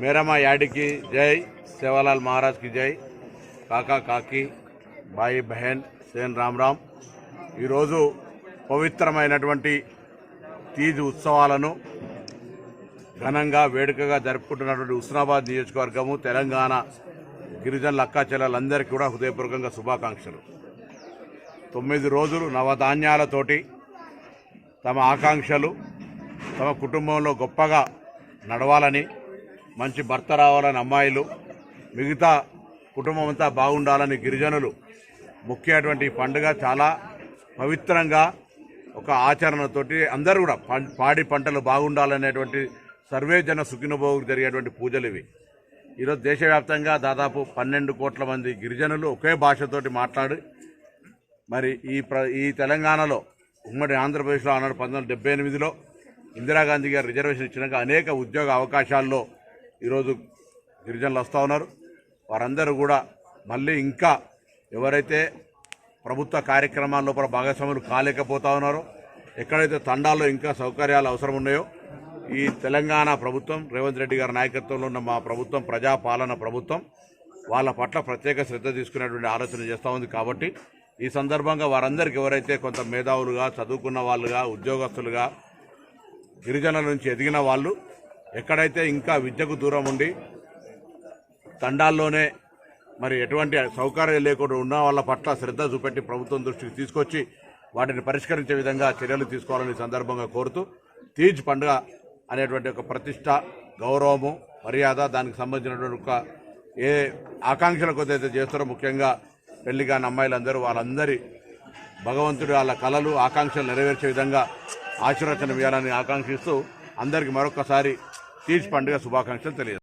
మేరమ్మ యాడికి జై. సేవాలాల్ మహారాజ్కి జై. కాకా కాకి బాయి బహన్ సేన్ రామ్ రామ్ ఈరోజు పవిత్రమైనటువంటి తీజ్ ఉత్సవాలను ఘనంగా వేడుకగా జరుపుకుంటున్నటువంటి హుస్నాబాద్ నియోజకవర్గము తెలంగాణ గిరిజనుల అక్కా చెల్లెలందరికీ కూడా హృదయపూర్వకంగా శుభాకాంక్షలు. తొమ్మిది రోజులు నవధాన్యాలతోటి తమ ఆకాంక్షలు తమ కుటుంబంలో గొప్పగా నడవాలని మంచి భర్త రావాలని అమ్మాయిలు మిగతా కుటుంబం అంతా బాగుండాలని గిరిజనులు ముఖ్యటువంటి పండుగ చాలా పవిత్రంగా ఒక ఆచరణతోటి అందరూ కూడా పాడి పంటలు బాగుండాలనేటువంటి సర్వే జన సుఖినభోగు జరిగేటువంటి పూజలు ఇవి. ఈరోజు దేశవ్యాప్తంగా దాదాపు పన్నెండు కోట్ల మంది గిరిజనులు ఒకే భాషతోటి మాట్లాడి మరి ఈ ప్ర ఈ తెలంగాణలో ఉమ్మడి ఆంధ్రప్రదేశ్లో ఆనాడు పంతొమ్మిది వందల డెబ్బై ఎనిమిదిలో ఇందిరాగాంధీ గారు రిజర్వేషన్ ఇచ్చినాక అనేక ఉద్యోగ అవకాశాల్లో ఈరోజు గిరిజనులు వస్తూ ఉన్నారు. వారందరూ కూడా మళ్ళీ ఇంకా ఎవరైతే ప్రభుత్వ కార్యక్రమాల లోపల భాగస్వాములు కాలేకపోతా ఉన్నారో ఎక్కడైతే తండాల్లో ఇంకా సౌకర్యాలు అవసరం ఉన్నాయో ఈ తెలంగాణ ప్రభుత్వం రేవంత్ రెడ్డి గారి నాయకత్వంలో ఉన్న మా ప్రభుత్వం ప్రజాపాలన ప్రభుత్వం వాళ్ళ పట్ల ప్రత్యేక శ్రద్ధ తీసుకునేటువంటి ఆలోచన చేస్తూ ఉంది కాబట్టి ఈ సందర్భంగా వారందరికీ ఎవరైతే కొంత మేధావులుగా చదువుకున్న వాళ్ళుగా ఉద్యోగస్తులుగా గిరిజన నుంచి ఎదిగిన వాళ్ళు ఎక్కడైతే ఇంకా విద్యకు దూరం ఉండి తండాల్లోనే మరి ఎటువంటి సౌకర్యం లేకుండా ఉన్న వాళ్ళ పట్ల శ్రద్ధ చూపెట్టి ప్రభుత్వం దృష్టికి తీసుకొచ్చి వాటిని పరిష్కరించే విధంగా చర్యలు తీసుకోవాలని సందర్భంగా కోరుతూ తీజ్ పండుగ అనేటువంటి ఒక ప్రతిష్ట గౌరవము మర్యాద దానికి సంబంధించినటువంటి ఒక ఏ ఆకాంక్షల కొద్దైతే చేస్తారో ముఖ్యంగా పెళ్ళి కాని అమ్మాయిలందరూ వాళ్ళందరి భగవంతుడు వాళ్ళ కళలు ఆకాంక్షలు నెరవేర్చే విధంగా ఆశీర్వచనం ఇవ్వాలని ఆకాంక్షిస్తూ అందరికీ మరొకసారి తీర్చి పండుగ శుభాకాంక్షలు తెలియదు